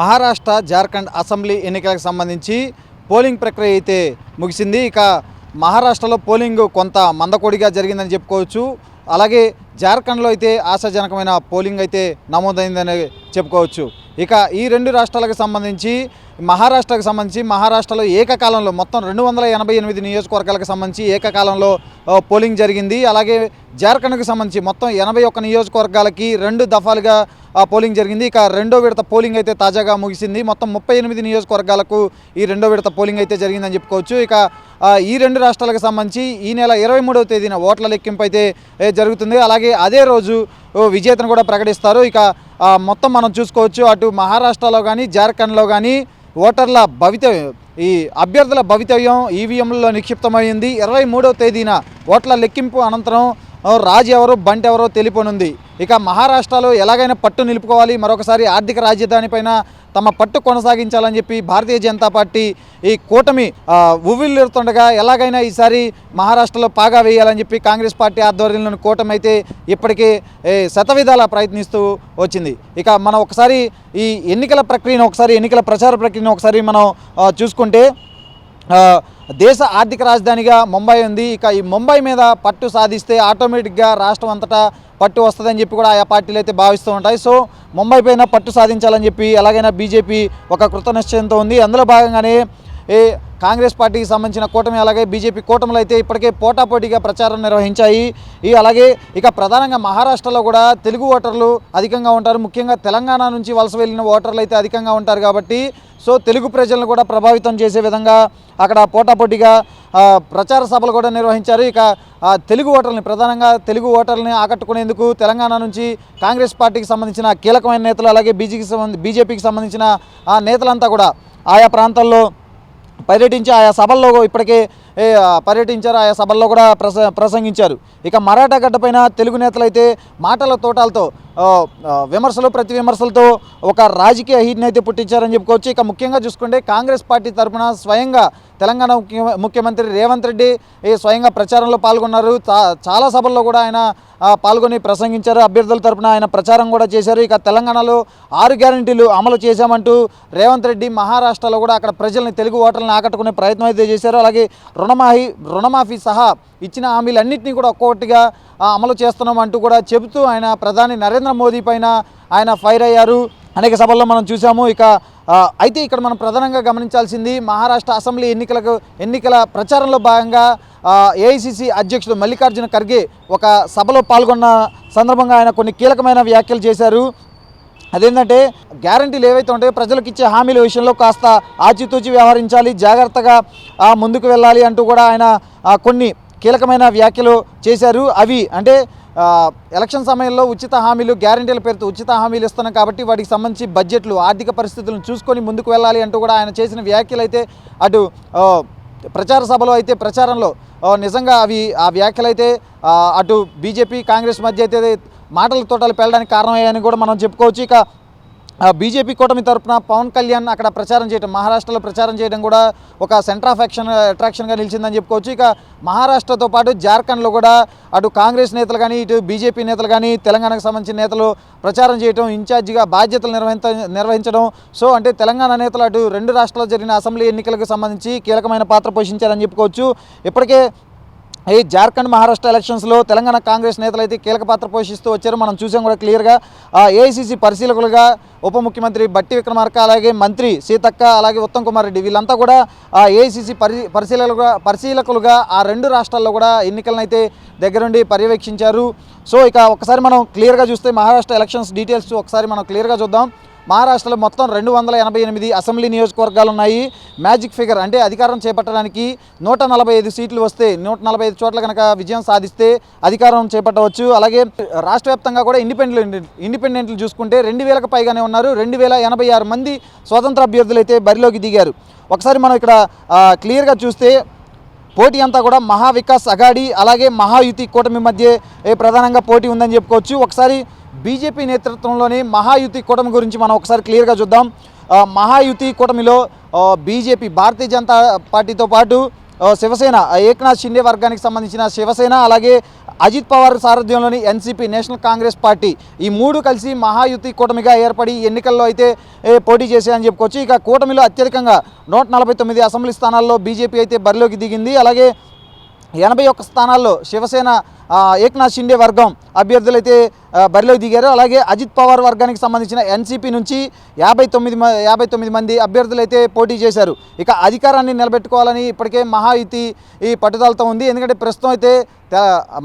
Maharashtra Jharkhand assembly ఎన్నికలకు సంబంధించి polling ప్రక్రియ అయితే ముగిసింది. ఇక మహారాష్ట్రలో పోలింగ్ కొంత మందకొడిగా జరిగిందని చెప్పుకోవచ్చు. అలాగే జార్ఖండ్లో అయితే ఆశాజనకమైన పోలింగ్ అయితే నమోదైందని చెప్పుకోవచ్చు. ఇక ఈ రెండు రాష్ట్రాలకు సంబంధించి మహారాష్ట్రకు సంబంధించి మహారాష్ట్రలో ఏకకాలంలో మొత్తం రెండు వందల ఎనభై ఎనిమిది నియోజకవర్గాలకు సంబంధించి ఏకకాలంలో పోలింగ్ జరిగింది. అలాగే జార్ఖండ్కి సంబంధించి మొత్తం ఎనభై ఒక్క నియోజకవర్గాలకి రెండు దఫాలుగా పోలింగ్ జరిగింది. ఇక రెండో విడత పోలింగ్ అయితే తాజాగా ముగిసింది. మొత్తం ముప్పై ఎనిమిది నియోజకవర్గాలకు ఈ రెండో విడత పోలింగ్ అయితే జరిగిందని చెప్పుకోవచ్చు. ఇక ఈ రెండు రాష్ట్రాలకు సంబంధించి ఈ నెల ఇరవై మూడవ తేదీన ఓట్ల లెక్కింపు అయితే జరుగుతుంది. అలాగే అదే రోజు విజేతను కూడా ప్రకటిస్తారు. ఇక మొత్తం మనం చూసుకోవచ్చు. అటు మహారాష్ట్రలో కానీ జార్ఖండ్లో కానీ ఓటర్ల భవితవ్యం ఈ అభ్యర్థుల భవితవ్యం ఈవీఎంలలో నిక్షిప్తమైంది. ఇరవై మూడవ తేదీన ఓట్ల లెక్కింపు అనంతరం రాజు ఎవరు బంట్ ఎవరో తెలిపనుంది ఇక మహారాష్ట్రలో ఎలాగైనా పట్టు నిలుపుకోవాలి మరొకసారి ఆర్థిక రాజధాని పైన తమ పట్టు కొనసాగించాలని చెప్పి భారతీయ జనతా పార్టీ ఈ కూటమి ఉవ్విల్లుతుండగా ఎలాగైనా ఈసారి మహారాష్ట్రలో పాగా వేయాలని చెప్పి కాంగ్రెస్ పార్టీ ఆధ్వర్యంలోని కూటమి అయితే ఇప్పటికే శతవిధాల ప్రయత్నిస్తూ వచ్చింది. ఇక మనం ఒకసారి ఈ ఎన్నికల ప్రక్రియను ఒకసారి ఎన్నికల ప్రచార ప్రక్రియను ఒకసారి మనం చూసుకుంటే దేశ ఆర్థిక రాజధానిగా ముంబై ఉంది. ఇక ఈ ముంబై మీద పట్టు సాధిస్తే ఆటోమేటిక్గా రాష్ట్రం అంతటా పట్టు వస్తుందని చెప్పి కూడా ఆయా పార్టీలు అయితే భావిస్తూ ఉంటాయి. సో ముంబై పైన పట్టు సాధించాలని చెప్పి ఎలాగైనా బీజేపీ ఒక కృతనిశ్చయంతో ఉంది. అందులో భాగంగానే ఏ కాంగ్రెస్ పార్టీకి సంబంధించిన కూటమి అలాగే బీజేపీ కూటములు అయితే ఇప్పటికే పోటాపోటీగా ప్రచారం నిర్వహించాయి. ఈ అలాగే ఇక ప్రధానంగా మహారాష్ట్రలో కూడా తెలుగు ఓటర్లు అధికంగా ఉంటారు. ముఖ్యంగా తెలంగాణ నుంచి వలస వెళ్ళిన ఓటర్లు అయితే అధికంగా ఉంటారు కాబట్టి సో తెలుగు ప్రజలను కూడా ప్రభావితం చేసే విధంగా అక్కడ పోటాపోటీగా ప్రచార సభలు కూడా నిర్వహించారు. ఇక తెలుగు ఓటర్లని ప్రధానంగా తెలుగు ఓటర్లని ఆకట్టుకునేందుకు తెలంగాణ నుంచి కాంగ్రెస్ పార్టీకి సంబంధించిన కీలకమైన నేతలు అలాగే బీజేపీకి సంబంధించి బీజేపీకి సంబంధించిన ఆ నేతలంతా కూడా ఆయా ప్రాంతాల్లో పర్యటించి ఆయా సభల్లో ఇప్పటికే పర్యటించారు. ఆయా సభల్లో కూడా ప్రస ప్రసంగించారు. ఇక మరాఠా గడ్డపైన తెలుగు నేతలు అయితే మాటల తోటాలతో విమర్శలు ప్రతి విమర్శలతో ఒక రాజకీయ హీట్ని అయితే పుట్టించారని చెప్పుకోవచ్చు. ఇక ముఖ్యంగా చూసుకుంటే కాంగ్రెస్ పార్టీ తరఫున స్వయంగా తెలంగాణ ముఖ్య- ముఖ్యమంత్రి రేవంత్ రెడ్డి ఈ స్వయంగా ప్రచారంలో పాల్గొన్నారు. చాలా సభల్లో కూడా ఆయన పాల్గొని ప్రసంగించారు. అభ్యర్థుల తరపున ఆయన ప్రచారం కూడా చేశారు. ఇక తెలంగాణలో ఆరు గ్యారంటీలు అమలు చేశామంటూ రేవంత్ రెడ్డి మహారాష్ట్రలో కూడా అక్కడ ప్రజల్ని తెలుగు ఓటర్లను ఆకట్టుకునే ప్రయత్నం అయితే చేశారు. అలాగే రుణమాఫీ రుణమాఫీ సహా ఇచ్చిన హామీలన్నింటినీ కూడా ఒక్కొక్కటిగా అమలు చేస్తున్నాం అంటూ కూడా చెబుతూ ఆయన ప్రధాని నరేంద్ర మోదీ పైన ఆయన ఫైర్ అయ్యారు. అనేక సభల్లో మనం చూసాము ఇక అయితే ఇక్కడ మనం ప్రధానంగా గమనించాల్సింది మహారాష్ట్ర అసెంబ్లీ ఎన్నికలకు ఎన్నికల ప్రచారంలో భాగంగా ఏఐసిసి అధ్యక్షుడు మల్లికార్జున ఖర్గే ఒక సభలో పాల్గొన్న సందర్భంగా ఆయన కొన్ని కీలకమైన వ్యాఖ్యలు చేశారు. అదేంటంటే గ్యారంటీలు ఏవైతే ఉంటాయో ప్రజలకు ఇచ్చే హామీల విషయంలో కాస్త ఆచితూచి వ్యవహరించాలి జాగ్రత్తగా ముందుకు వెళ్ళాలి అంటూ కూడా ఆయన కొన్ని కీలకమైన వ్యాఖ్యలు చేశారు. అవి అంటే ఎలక్షన్ సమయంలో ఉచిత హామీలు గ్యారంటీల పేరుతో ఉచిత హామీలు ఇస్తున్నాం కాబట్టి వాటికి సంబంధించి బడ్జెట్లు ఆర్థిక పరిస్థితులను చూసుకొని ముందుకు వెళ్ళాలి అంటూ కూడా ఆయన చేసిన వ్యాఖ్యలు అయితే అటు ప్రచార సభలో అయితే ప్రచారంలో నిజంగా అవి ఆ వ్యాఖ్యలు అయితే అటు బీజేపీ కాంగ్రెస్ మధ్య అయితే మాటల తోటలు పెళ్ళడానికి కారణమయ్యాయని కూడా మనం చెప్పుకోవచ్చు. ఇక ఆ, బీజేపీ కూటమి తరపున పవన్ కళ్యాణ్ అక్కడ ప్రచారం చేయడం మహారాష్ట్రలో ప్రచారం చేయడం కూడా ఒక సెంటర్ ఆఫ్ యాక్షన్ అట్రాక్షన్గా నిలిచిందని చెప్పుకోవచ్చు. ఇక మహారాష్ట్రతో పాటు జార్ఖండ్లో కూడా అటు కాంగ్రెస్ నేతలు కానీ ఇటు బీజేపీ నేతలు కానీ తెలంగాణకు సంబంధించిన నేతలు ప్రచారం చేయడం ఇన్ఛార్జిగా బాధ్యతలు నిర్వహించ నిర్వహించడం. సో అంటే తెలంగాణ నేతలు అటు రెండు రాష్ట్రాల్లో జరిగిన అసెంబ్లీ ఎన్నికలకు సంబంధించి కీలకమైన పాత్ర పోషించారని చెప్పుకోవచ్చు. ఇప్పటికే ఈ జార్ఖండ్ మహారాష్ట్ర ఎలక్షన్స్లో తెలంగాణ కాంగ్రెస్ నేతలు అయితే కీలక పాత్ర పోషిస్తూ వచ్చారు. మనం చూసాం కూడా క్లియర్గా ఏఐసీసీ పరిశీలకులుగా ఉప ముఖ్యమంత్రి బట్టి విక్రమార్క అలాగే మంత్రి సీతక్క అలాగే ఉత్తమ్ కుమార్ రెడ్డి వీళ్ళంతా కూడా ఏఐసీసీ పరి పరిశీలకులుగా పరిశీలకులుగా ఆ రెండు రాష్ట్రాల్లో కూడా ఎన్నికలను అయితే దగ్గరుండి పర్యవేక్షించారు. సో ఇక ఒకసారి మనం క్లియర్గా చూస్తే మహారాష్ట్ర ఎలక్షన్స్ డీటెయిల్స్ ఒకసారి మనం క్లియర్గా చూద్దాం. మహారాష్ట్రలో మొత్తం రెండు వందల ఎనభై ఎనిమిది అసెంబ్లీ నియోజకవర్గాలు ఉన్నాయి మ్యాజిక్ ఫిగర్ అంటే అధికారం చేపట్టడానికి నూట నలభై ఐదు సీట్లు వస్తే నూట నలభై ఐదు చోట్ల కనుక విజయం సాధిస్తే అధికారం చేపట్టవచ్చు. అలాగే రాష్ట్ర వ్యాప్తంగా కూడా ఇండిపెండెంట్ ఇండిపెండెంట్లు చూసుకుంటే రెండు వేలకు పైగానే ఉన్నారు. రెండు వేల ఎనభై ఆరు మంది స్వతంత్ర అభ్యర్థులు అయితే బరిలోకి దిగారు. ఒకసారి మనం ఇక్కడ క్లియర్గా చూస్తే పోటీ అంతా కూడా మహా వికాస్ అలాగే మహాయుతి కూటమి మధ్య ప్రధానంగా పోటీ ఉందని చెప్పుకోవచ్చు. ఒకసారి బీజేపీ నేతృత్వంలోని మహాయుతి కూటమి గురించి మనం ఒకసారి క్లియర్గా చూద్దాం. మహాయుతి కూటమిలో బీజేపీ భారతీయ జనతా పార్టీతో పాటు శివసేన ఏక్నాథ్ షిండే వర్గానికి సంబంధించిన శివసేన అలాగే అజిత్ పవార్ సారథ్యంలోని ఎన్సీపీ నేషనల్ కాంగ్రెస్ పార్టీ ఈ మూడు కలిసి మహాయుతి కూటమిగా ఏర్పడి ఎన్నికల్లో అయితే పోటీ చేశాయని చెప్పుకోవచ్చు. ఇక కూటమిలో అత్యధికంగా నూట నలభై తొమ్మిది అసెంబ్లీ స్థానాల్లో బీజేపీ అయితే బరిలోకి దిగింది. అలాగే ఎనభై ఒక్క స్థానాల్లో శివసేన ఏక్నాథ్ షిండే వర్గం అభ్యర్థులైతే బరిలో దిగారు. అలాగే అజిత్ పవార్ వర్గానికి సంబంధించిన ఎన్సీపీ నుంచి యాభై తొమ్మిది మ- యాభై తొమ్మిది మంది అభ్యర్థులైతే పోటీ చేశారు. ఇక అధికారాన్ని నిలబెట్టుకోవాలని ఇప్పటికే మహాయుతి ఈ పట్టుదలతో ఉంది. ఎందుకంటే ప్రస్తుతం అయితే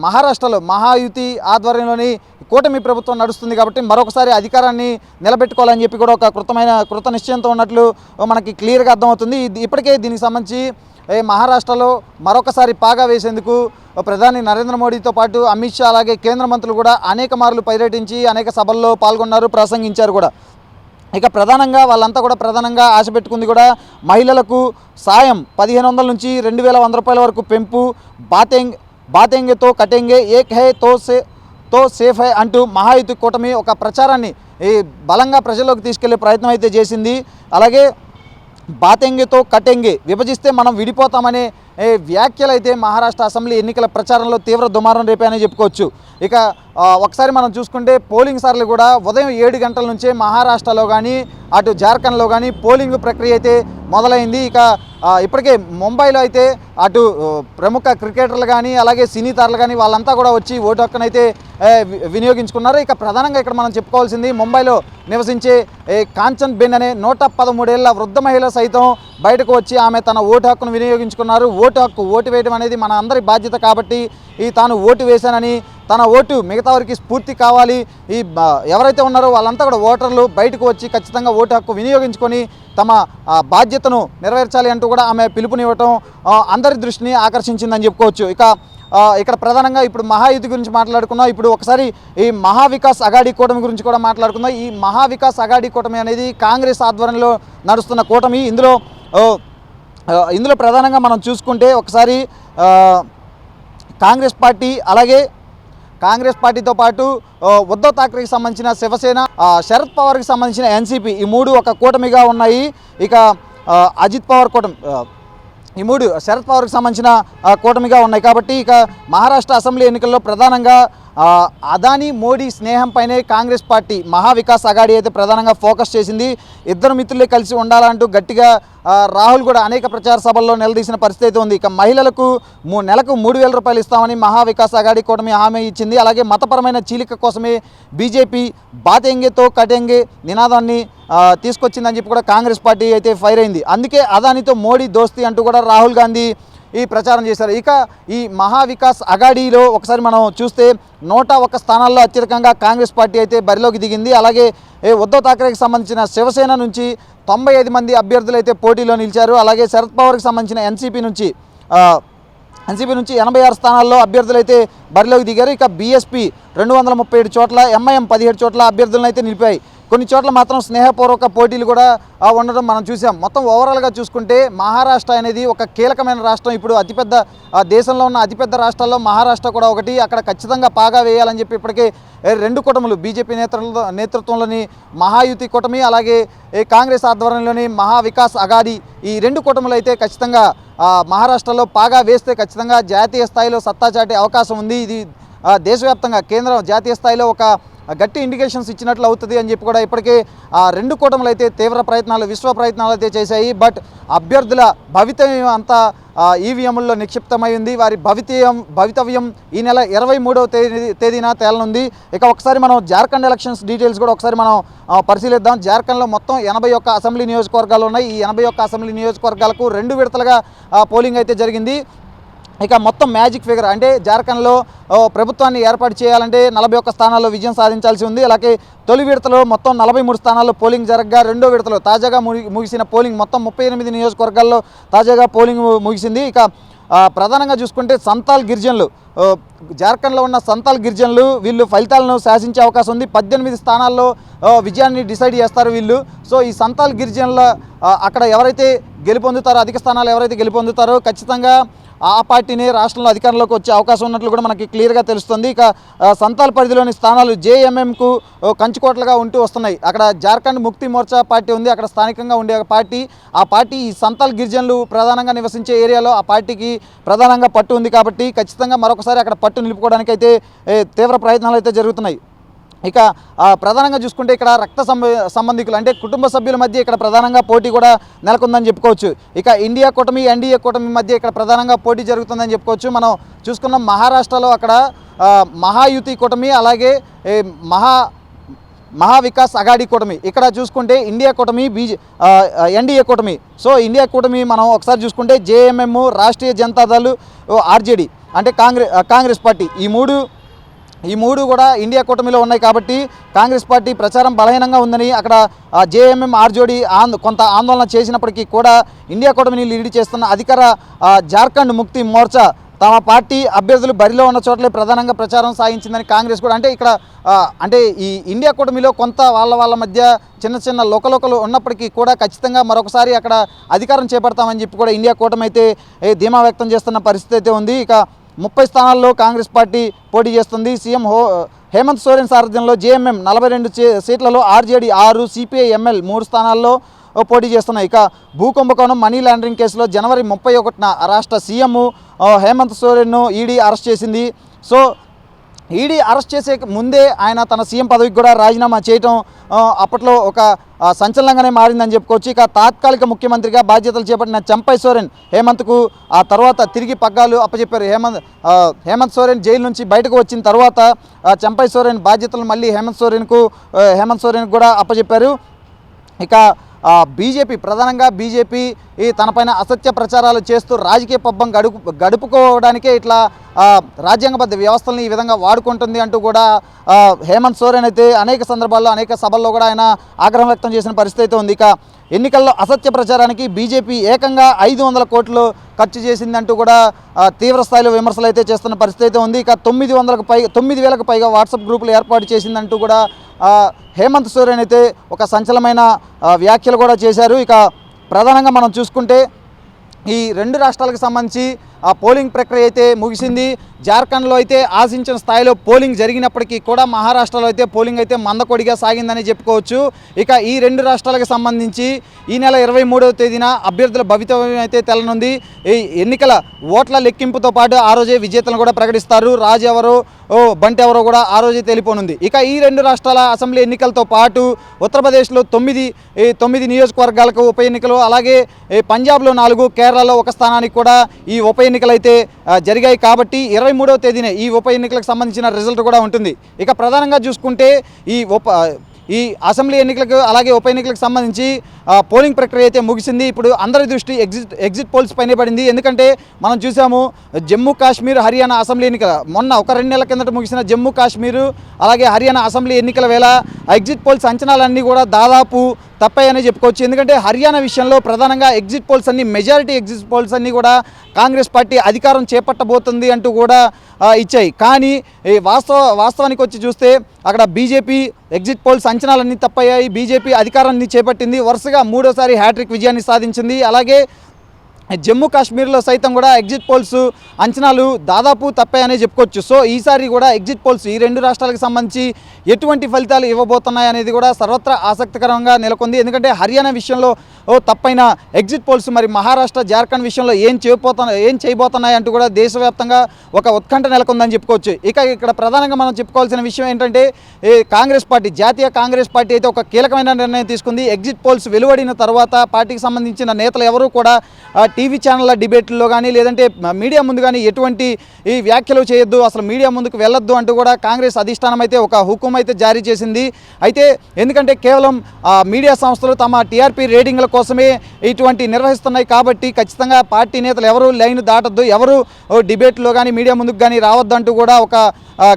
మహారాష్ట్రలో మహాయుతి ఆధ్వర్యంలోని కూటమి ప్రభుత్వం నడుస్తుంది కాబట్టి మరొకసారి అధికారాన్ని నిలబెట్టుకోవాలని చెప్పి కూడా ఒక కృతమైన కృత నిశ్చయంతో ఉన్నట్లు మనకి క్లియర్గా అర్థమవుతుంది. ఇప్పటికే దీనికి సంబంధించి మహారాష్ట్రలో మరొకసారి పాగా వేసేందుకు ప్రధాని నరేంద్ర మోడీతో పాటు అమిత్ షా అలాగే కేంద్ర మంత్రులు కూడా అనేక మార్లు పర్యటించి అనేక సభల్లో పాల్గొన్నారు ప్రసంగించారు కూడా. ఇక ప్రధానంగా వాళ్ళంతా కూడా ప్రధానంగా ఆశ పెట్టుకుంది కూడా మహిళలకు సాయం పదిహేను వందల నుంచి రెండు వేల వంద రూపాయల వరకు పెంపు బాతెంగ్ బాతెంగేతో కటెంగే ఏక్ హై తో సే తో సేఫ్ హై అంటూ మహాయుతి కూటమి ఒక ప్రచారాన్ని ఈ బలంగా ప్రజల్లోకి తీసుకెళ్ళే ప్రయత్నం అయితే చేసింది. అలాగే బాతెంగితో కటెంగి విభజిస్తే మనం విడిపోతామనే వ్యాఖ్యలు అయితే మహారాష్ట్ర అసెంబ్లీ ఎన్నికల ప్రచారంలో తీవ్ర దుమారం రేపాయని చెప్పుకోవచ్చు. ఇక ఒకసారి మనం చూసుకుంటే పోలింగ్ సార్లు కూడా ఉదయం ఏడు గంటల నుంచే మహారాష్ట్రలో కానీ అటు జార్ఖండ్లో కానీ పోలింగ్ ప్రక్రియ అయితే మొదలైంది. ఇక ఇప్పటికే ముంబైలో అయితే అటు ప్రముఖ క్రికెటర్లు కానీ అలాగే సినీ తారలు కానీ వాళ్ళంతా కూడా వచ్చి ఓటు హక్కునైతే వి- వినియోగించుకున్నారు. ఇక ప్రధానంగా ఇక్కడ మనం చెప్పుకోవాల్సింది ముంబైలో నివసించే కాంచన్ బెన్ అనే నూట పదమూడేళ్ళ వృద్ధ మహిళ సైతం బయటకు వచ్చి ఆమె తన ఓటు హక్కును వినియోగించుకున్నారు. ఓటు హక్కు ఓటు వేయడం అనేది మన అందరి బాధ్యత కాబట్టి ఈ తాను ఓటు వేశానని తన ఓటు మిగతా వారికి స్ఫూర్తి కావాలి. ఈ ఎవరైతే ఉన్నారో వాళ్ళంతా కూడా ఓటర్లు బయటకు వచ్చి ఖచ్చితంగా ఓటు హక్కు వినియోగించుకొని తమ బాధ్యతను నెరవేర్చాలి అంటూ కూడా ఆమె పిలుపునివ్వటం అందరి దృష్టిని ఆకర్షించిందని చెప్పుకోవచ్చు. ఇక ఇక్కడ ప్రధానంగా ఇప్పుడు మహాయుతి గురించి మాట్లాడుకున్నాం. ఇప్పుడు ఒకసారి ఈ మహావికాస్ అగాడి కూటమి గురించి కూడా మాట్లాడుకుందాం. ఈ మహావికాస్ అగాడి కూటమి అనేది కాంగ్రెస్ ఆధ్వర్యంలో నడుస్తున్న కూటమి. ఇందులో ఇందులో ప్రధానంగా మనం చూసుకుంటే ఒకసారి కాంగ్రెస్ పార్టీ అలాగే కాంగ్రెస్ పార్టీతో పాటు ఉద్ధవ్ ఠాక్రేకి సంబంధించిన శివసేన శరద్ పవార్కి సంబంధించిన ఎన్సీపీ ఈ మూడు ఒక కూటమిగా ఉన్నాయి. ఇక అజిత్ పవార్ కూటమి ఈ మూడు శరద్ పవార్కి సంబంధించిన కూటమిగా ఉన్నాయి. కాబట్టి ఇక మహారాష్ట్ర అసెంబ్లీ ఎన్నికల్లో ప్రధానంగా అదానీ మోడీ స్నేహంపైనే కాంగ్రెస్ పార్టీ మహావికాస్ అగాడి అయితే ప్రధానంగా ఫోకస్ చేసింది. ఇద్దరు మిత్రులే కలిసి ఉండాలంటూ గట్టిగా రాహుల్ కూడా అనేక ప్రచార సభల్లో నిలదీసిన పరిస్థితి ఉంది. ఇక మహిళలకు మూ నెలకు మూడు వేల రూపాయలు ఇస్తామని మహావికాస్ అగాడి కూటమి హామీ ఇచ్చింది. అలాగే మతపరమైన చీలిక కోసమే బీజేపీ బాతెంగేతో కటెంగే నినాదాన్ని తీసుకొచ్చిందని చెప్పి కూడా కాంగ్రెస్ పార్టీ అయితే ఫైర్ అయింది. అందుకే అదానితో మోడీ దోస్తి అంటూ కూడా రాహుల్ గాంధీ ఈ ప్రచారం చేశారు. ఇక ఈ మహావికాస్ అగాడీలో ఒకసారి మనం చూస్తే నూట ఒక్క స్థానాల్లో అత్యధికంగా కాంగ్రెస్ పార్టీ అయితే బరిలోకి దిగింది. అలాగే ఏ ఉద్ధవ్ ఠాక్రేకి సంబంధించిన శివసేన నుంచి తొంభై ఐదు మంది అభ్యర్థులు అయితే పోటీలో నిలిచారు. అలాగే శరద్ పవార్కి సంబంధించిన ఎన్సీపీ నుంచి ఎన్సీపీ నుంచి ఎనభై ఆరు స్థానాల్లో అభ్యర్థులు అయితే బరిలోకి దిగారు. ఇక బీఎస్పీ రెండు వందల ముప్పై ఏడు చోట్ల ఎంఐఎం పదిహేడు చోట్ల అభ్యర్థులను అయితే నిలిపాయి. కొన్ని చోట్ల మాత్రం స్నేహపూర్వక పోటీలు కూడా ఉండడం మనం చూసాం. మొత్తం ఓవరాల్గా చూసుకుంటే మహారాష్ట్ర అనేది ఒక కీలకమైన రాష్ట్రం. ఇప్పుడు అతిపెద్ద దేశంలో ఉన్న అతిపెద్ద రాష్ట్రాల్లో మహారాష్ట్ర కూడా ఒకటి అక్కడ ఖచ్చితంగా పాగా వేయాలని చెప్పి ఇప్పటికే రెండు కూటములు బీజేపీ నేతృత్వంలో నేతృత్వంలోని మహాయుతి కూటమి అలాగే కాంగ్రెస్ ఆధ్వర్యంలోని మహావికాస్ అగాడి ఈ రెండు కూటములు అయితే ఖచ్చితంగా మహారాష్ట్రలో పాగా వేస్తే ఖచ్చితంగా జాతీయ స్థాయిలో సత్తా చాటే అవకాశం ఉంది. ఇది దేశవ్యాప్తంగా కేంద్రం జాతీయ స్థాయిలో ఒక గట్టి ఇండికేషన్స్ ఇచ్చినట్లు అవుతుంది అని చెప్పి కూడా ఇప్పటికే ఆ రెండు కూటములు అయితే తీవ్ర ప్రయత్నాలు విశ్వ ప్రయత్నాలు అయితే చేశాయి. బట్ అభ్యర్థుల భవితవ్యం అంతా ఈవీఎంల్లో నిక్షిప్తమై ఉంది. వారి భవితవ్యం భవితవ్యం ఈ నెల ఇరవై మూడవ తేదీ తేదీన తేలనుంది. ఇక ఒకసారి మనం జార్ఖండ్ ఎలక్షన్స్ డీటెయిల్స్ కూడా ఒకసారి మనం పరిశీలిద్దాం. జార్ఖండ్లో మొత్తం ఎనభై ఒక్క అసెంబ్లీ నియోజకవర్గాలు ఉన్నాయి. ఈ ఎనభై ఒక్క అసెంబ్లీ నియోజకవర్గాలకు రెండు విడతలుగా పోలింగ్ అయితే జరిగింది. ఇక మొత్తం మ్యాజిక్ ఫిగర్ అంటే జార్ఖండ్లో ప్రభుత్వాన్ని ఏర్పాటు చేయాలంటే నలభై ఒక్క స్థానాల్లో విజయం సాధించాల్సి ఉంది. అలాగే తొలి విడతలో మొత్తం నలభై మూడు స్థానాల్లో పోలింగ్ జరగగా రెండో విడతలో తాజాగా ముగి- ముగిసిన పోలింగ్ మొత్తం ముప్పై ఎనిమిది నియోజకవర్గాల్లో తాజాగా పోలింగ్ ముగిసింది. ఇక ప్రధానంగా చూసుకుంటే సంతాల్ గిరిజనులు జార్ఖండ్లో ఉన్న సంతాల్ గిరిజనులు వీళ్ళు ఫలితాలను శాసించే అవకాశం ఉంది. పద్దెనిమిది స్థానాల్లో విజయాన్ని డిసైడ్ చేస్తారు వీళ్ళు. సో ఈ సంతాల్ గిరిజనుల అక్కడ ఎవరైతే గెలుపొందుతారో అధిక స్థానాలు ఎవరైతే గెలుపొందుతారో ఖచ్చితంగా ఆ పార్టీని రాష్ట్రంలో అధికారంలోకి వచ్చే అవకాశం ఉన్నట్లు కూడా మనకి క్లియర్గా తెలుస్తుంది. ఇక సంతాల్ పరిధిలోని స్థానాలు జేఎంఎంకు కంచుకోట్లుగా ఉంటూ వస్తున్నాయి. అక్కడ జార్ఖండ్ ముక్తి మోర్చా పార్టీ ఉంది అక్కడ స్థానికంగా ఉండే ఒక పార్టీ. ఆ పార్టీ ఈ సంతాల్ గిరిజనులు ప్రధానంగా నివసించే ఏరియాలో ఆ పార్టీకి ప్రధానంగా పట్టు ఉంది కాబట్టి ఖచ్చితంగా మరొకసారి అక్కడ పట్టు నిలుపుకోవడానికి అయితే తీవ్ర ప్రయత్నాలు అయితే జరుగుతున్నాయి. ఇక ప్రధానంగా చూసుకుంటే ఇక్కడ రక్త సంబంధికులు అంటే కుటుంబ సభ్యుల మధ్య ఇక్కడ ప్రధానంగా పోటీ కూడా నెలకొందని చెప్పుకోవచ్చు. ఇక ఇండియా కూటమి ఎన్డీఏ కూటమి మధ్య ఇక్కడ ప్రధానంగా పోటీ జరుగుతుందని చెప్పుకోవచ్చు. మనం చూసుకున్న మహారాష్ట్రలో అక్కడ మహాయుతి కూటమి అలాగే మహా మహావికాస్ అగాడి కూటమి. ఇక్కడ చూసుకుంటే ఇండియా కూటమి బీజే ఎన్డీఏ కూటమి. సో ఇండియా కూటమి మనం ఒకసారి చూసుకుంటే జేఎంఎం రాష్ట్రీయ జనతాదళ్ ఆర్జేడీ అంటే కాంగ్రెస్ కాంగ్రెస్ పార్టీ. ఈ మూడు ఈ మూడు కూడా ఇండియా కూటమిలో ఉన్నాయి కాబట్టి కాంగ్రెస్ పార్టీ ప్రచారం బలహీనంగా ఉందని అక్కడ జేఎంఎం ఆర్జోడి ఆంద్ కొంత ఆందోళన చేసినప్పటికీ కూడా ఇండియా కూటమిని లీడ్ చేస్తున్న అధికార జార్ఖండ్ ముక్తి మోర్చా తమ పార్టీ అభ్యర్థులు బరిలో ఉన్న చోట్లే ప్రధానంగా ప్రచారం సాగించిందని కాంగ్రెస్ కూడా అంటే ఇక్కడ అంటే ఈ ఇండియా కూటమిలో కొంత వాళ్ళ వాళ్ళ మధ్య చిన్న చిన్న లోకలోకలు ఉన్నప్పటికీ కూడా ఖచ్చితంగా మరొకసారి అక్కడ అధికారం చేపడతామని చెప్పి కూడా ఇండియా కూటమి అయితే ధీమా వ్యక్తం చేస్తున్న పరిస్థితి అయితే ఉంది. ఇక ముప్పై స్థానాల్లో కాంగ్రెస్ పార్టీ పోటీ చేస్తుంది. సీఎం హో హేమంత్ సోరెన్ సారథ్యంలో జేఎంఎం నలభై రెండు సీట్లలో ఆర్జేడీ ఆరు సిపిఐ ఎంఎల్ మూడు స్థానాల్లో పోటీ చేస్తున్నాయి. ఇక భూకుంభకోణం మనీ లాండరింగ్ కేసులో జనవరి ముప్పై ఒకటిన రాష్ట్ర సీఎం హేమంత్ సోరెన్ను ఈడీ అరెస్ట్ చేసింది. సో ఈడీ అరెస్ట్ చేసే ముందే ఆయన తన సీఎం పదవికి కూడా రాజీనామా చేయటం అప్పట్లో ఒక సంచలనంగానే మారిందని చెప్పుకోవచ్చు. ఇక తాత్కాలిక ముఖ్యమంత్రిగా బాధ్యతలు చేపట్టిన చంపై సోరెన్ హేమంత్కు ఆ తర్వాత తిరిగి పగ్గాలు అప్పచెప్పారు హేమంత్ హేమంత్ సోరెన్ జైలు నుంచి బయటకు వచ్చిన తర్వాత చంపై సోరెన్ బాధ్యతలు మళ్ళీ హేమంత్ సోరెన్కు హేమంత్ సోరెన్కు కూడా అప్పచెప్పారు. ఇక బీజేపీ ప్రధానంగా బీజేపీ ఈ తనపైన అసత్య ప్రచారాలు చేస్తూ రాజకీయ పబ్బం గడుపు గడుపుకోవడానికే ఇట్లా రాజ్యాంగబద్ధ వ్యవస్థల్ని ఈ విధంగా వాడుకుంటుంది అంటూ కూడా హేమంత్ సోరెన్ అయితే అనేక సందర్భాల్లో అనేక సభల్లో కూడా ఆయన ఆగ్రహం వ్యక్తం చేసిన పరిస్థితి అయితే ఉంది. ఇక ఎన్నికల్లో అసత్య ప్రచారానికి బీజేపీ ఏకంగా ఐదు వందల కోట్లు ఖర్చు చేసిందంటూ కూడా తీవ్రస్థాయిలో తీవ్ర స్థాయిలో విమర్శలు అయితే చేస్తున్న పరిస్థితి అయితే ఉంది. ఇక తొమ్మిది వందలకు పై తొమ్మిది వేలకు పైగా వాట్సాప్ గ్రూపులు ఏర్పాటు చేసిందంటూ కూడా హేమంత్ సోరెన్ అయితే ఒక సంచలమైన వ్యాఖ్యలు కూడా చేశారు. ఇక ప్రధానంగా మనం చూసుకుంటే ఈ రెండు రాష్ట్రాలకు సంబంధించి ఆ పోలింగ్ ప్రక్రియ అయితే ముగిసింది. జార్ఖండ్లో అయితే ఆశించిన స్థాయిలో పోలింగ్ జరిగినప్పటికీ కూడా మహారాష్ట్రలో అయితే పోలింగ్ అయితే మందకొడిగా సాగిందని చెప్పుకోవచ్చు. ఇక ఈ రెండు రాష్ట్రాలకు సంబంధించి ఈ నెల ఇరవై మూడవ తేదీన అభ్యర్థుల భవితవ్యం అయితే తెలనుంది. ఈ ఎన్నికల ఓట్ల లెక్కింపుతో పాటు ఆ రోజే విజేతలను కూడా ప్రకటిస్తారు. రాజు ఎవరో ఓ బంటి ఎవరో కూడా ఆ రోజే తెలిపోనుంది ఇక ఈ రెండు రాష్ట్రాల అసెంబ్లీ ఎన్నికలతో పాటు ఉత్తరప్రదేశ్లో తొమ్మిది తొమ్మిది నియోజకవర్గాలకు ఉప ఎన్నికలు అలాగే పంజాబ్లో నాలుగు కేరళలో ఒక స్థానానికి కూడా ఈ ఉప ఎన్నికలు అయితే జరిగాయి కాబట్టి ఇరవై మూడవ తేదీనే ఈ ఉప ఎన్నికలకు సంబంధించిన రిజల్ట్ కూడా ఉంటుంది. ఇక ప్రధానంగా చూసుకుంటే ఈ ఉప ఈ అసెంబ్లీ ఎన్నికలకు అలాగే ఉప ఎన్నికలకు సంబంధించి పోలింగ్ ప్రక్రియ అయితే ముగిసింది. ఇప్పుడు అందరి దృష్టి ఎగ్జిట్ ఎగ్జిట్ పోల్స్ పైనే పడింది. ఎందుకంటే మనం చూసాము జమ్మూ కాశ్మీర్ హర్యానా అసెంబ్లీ ఎన్నికల మొన్న ఒక రెండు నెలల కిందట ముగిసిన జమ్మూ కాశ్మీర్ అలాగే హర్యానా అసెంబ్లీ ఎన్నికల వేళ ఎగ్జిట్ పోల్స్ అంచనాలన్నీ కూడా దాదాపు తప్పాయని చెప్పుకోవచ్చు. ఎందుకంటే హర్యానా విషయంలో ప్రధానంగా ఎగ్జిట్ పోల్స్ అన్ని మెజారిటీ ఎగ్జిట్ పోల్స్ అన్నీ కూడా కాంగ్రెస్ పార్టీ అధికారం చేపట్టబోతుంది అంటూ కూడా ఇచ్చాయి. కానీ ఈ వాస్తవ వాస్తవానికి వచ్చి చూస్తే అక్కడ బీజేపీ ఎగ్జిట్ పోల్స్ అంచనాలన్నీ తప్పయ్యాయి. బీజేపీ అధికారాన్ని చేపట్టింది. వరుసగా మూడోసారి హ్యాట్రిక్ విజయాన్ని సాధించింది. అలాగే జమ్మూ కాశ్మీర్లో సైతం కూడా ఎగ్జిట్ పోల్స్ అంచనాలు దాదాపు తప్పాయనే చెప్పుకోవచ్చు. సో ఈసారి కూడా ఎగ్జిట్ పోల్స్ ఈ రెండు రాష్ట్రాలకు సంబంధించి ఎటువంటి ఫలితాలు ఇవ్వబోతున్నాయి అనేది కూడా సర్వత్రా ఆసక్తికరంగా నెలకొంది. ఎందుకంటే హర్యానా విషయంలో ఓ తప్పైన ఎగ్జిట్ పోల్స్ మరి మహారాష్ట్ర జార్ఖండ్ విషయంలో ఏం చేయబోతున్నా ఏం చేయబోతున్నాయి అంటూ కూడా దేశవ్యాప్తంగా ఒక ఉత్కంఠ నెలకొందని చెప్పుకోవచ్చు. ఇక ఇక్కడ ప్రధానంగా మనం చెప్పుకోవాల్సిన విషయం ఏంటంటే ఈ కాంగ్రెస్ పార్టీ జాతీయ కాంగ్రెస్ పార్టీ అయితే ఒక కీలకమైన నిర్ణయం తీసుకుంది. ఎగ్జిట్ పోల్స్ వెలువడిన తర్వాత పార్టీకి సంబంధించిన నేతలు ఎవరూ కూడా టీవీ ఛానళ్ళ డిబేట్లో కానీ లేదంటే మీడియా ముందు కానీ ఎటువంటి ఈ వ్యాఖ్యలు చేయొద్దు అసలు మీడియా ముందుకు వెళ్ళొద్దు అంటూ కూడా కాంగ్రెస్ అధిష్టానం అయితే ఒక హుకుం అయితే జారీ చేసింది. అయితే ఎందుకంటే కేవలం మీడియా సంస్థలు తమ టీఆర్పీ రేటింగ్ల కోసమే ఇటువంటి నిర్వహిస్తున్నాయి కాబట్టి ఖచ్చితంగా పార్టీ నేతలు ఎవరు లైన్ దాటద్దు ఎవరు డిబేట్లో కానీ మీడియా ముందుకు కానీ రావద్దంటూ కూడా ఒక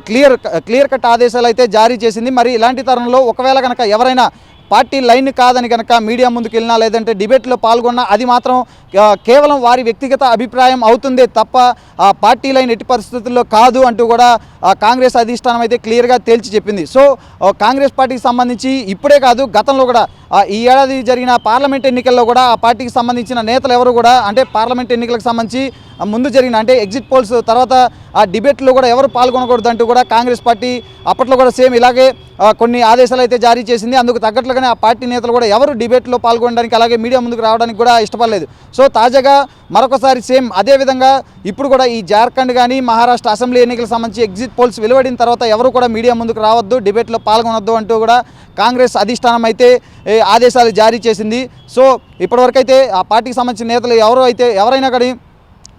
క్లియర్ క్లియర్ కట్ ఆదేశాలు అయితే జారీ చేసింది. మరి ఇలాంటి తరుణంలో ఒకవేళ కనుక ఎవరైనా పార్టీ లైన్ కాదని కనుక మీడియా ముందుకు వెళ్ళినా లేదంటే డిబేట్లో పాల్గొన్నా అది మాత్రం కేవలం వారి వ్యక్తిగత అభిప్రాయం అవుతుందే తప్ప ఆ పార్టీ లైన్ ఎట్టి పరిస్థితుల్లో కాదు అంటూ కూడా కాంగ్రెస్ అధిష్టానం అయితే క్లియర్గా తేల్చి చెప్పింది. సో కాంగ్రెస్ పార్టీకి సంబంధించి ఇప్పుడే కాదు గతంలో కూడా ఈ ఏడాది జరిగిన పార్లమెంట్ ఎన్నికల్లో కూడా ఆ పార్టీకి సంబంధించిన నేతలు ఎవరు కూడా అంటే పార్లమెంట్ ఎన్నికలకు సంబంధించి ముందు జరిగిన అంటే ఎగ్జిట్ పోల్స్ తర్వాత ఆ డిబేట్లో కూడా ఎవరు పాల్గొనకూడదు అంటూ కూడా కాంగ్రెస్ పార్టీ అప్పట్లో కూడా సేమ్ ఇలాగే కొన్ని ఆదేశాలు అయితే జారీ చేసింది. అందుకు తగ్గట్లుగానే ఆ పార్టీ నేతలు కూడా ఎవరు డిబేట్లో పాల్గొనడానికి అలాగే మీడియా ముందుకు రావడానికి కూడా ఇష్టపడలేదు. సో తాజాగా మరొకసారి సేమ్ అదే విధంగా ఇప్పుడు కూడా ఈ జార్ఖండ్ కానీ మహారాష్ట్ర అసెంబ్లీ ఎన్నికలకు సంబంధించి ఎగ్జిట్ పోల్స్ వెలువడిన తర్వాత ఎవరు కూడా మీడియా ముందుకు రావద్దు డిబేట్లో పాల్గొనొద్దు అంటూ కూడా కాంగ్రెస్ అధిష్టానం అయితే ఆదేశాలు జారీ చేసింది. సో ఇప్పటివరకైతే ఆ పార్టీకి సంబంధించిన నేతలు ఎవరు అయితే ఎవరైనా కానీ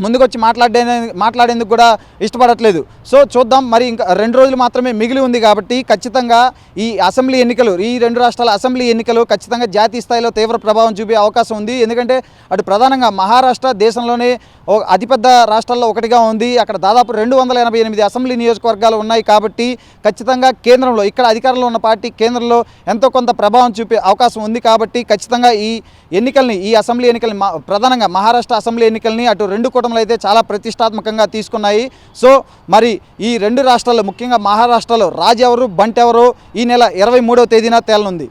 ముందుకొచ్చి మాట్లాడే మాట్లాడేందుకు కూడా ఇష్టపడట్లేదు. సో చూద్దాం. మరి ఇంకా రెండు రోజులు మాత్రమే మిగిలి ఉంది కాబట్టి ఖచ్చితంగా ఈ అసెంబ్లీ ఎన్నికలు ఈ రెండు రాష్ట్రాల అసెంబ్లీ ఎన్నికలు ఖచ్చితంగా జాతీయ స్థాయిలో తీవ్ర ప్రభావం చూపే అవకాశం ఉంది. ఎందుకంటే అటు ప్రధానంగా మహారాష్ట్ర దేశంలోనే ఓ అతిపెద్ద రాష్ట్రాల్లో ఒకటిగా ఉంది. అక్కడ దాదాపు రెండు వందల ఎనభై ఎనిమిది అసెంబ్లీ నియోజకవర్గాలు ఉన్నాయి కాబట్టి ఖచ్చితంగా కేంద్రంలో ఇక్కడ అధికారంలో ఉన్న పార్టీ కేంద్రంలో ఎంతో కొంత ప్రభావం చూపే అవకాశం ఉంది కాబట్టి ఖచ్చితంగా ఈ ఎన్నికల్ని ఈ అసెంబ్లీ ఎన్నికల్ని మా- ప్రధానంగా మహారాష్ట్ర అసెంబ్లీ ఎన్నికల్ని అటు రెండు రాష్ట్రంలో అయితే చాలా ప్రతిష్టాత్మకంగా తీసుకున్నాయి. సో మరి ఈ రెండు రాష్ట్రాల్లో ముఖ్యంగా మహారాష్ట్రలో రాజెవరు బంటెవరు బంట్ ఎవరు ఈ నెల ఇరవై తేదీన తేలనుంది.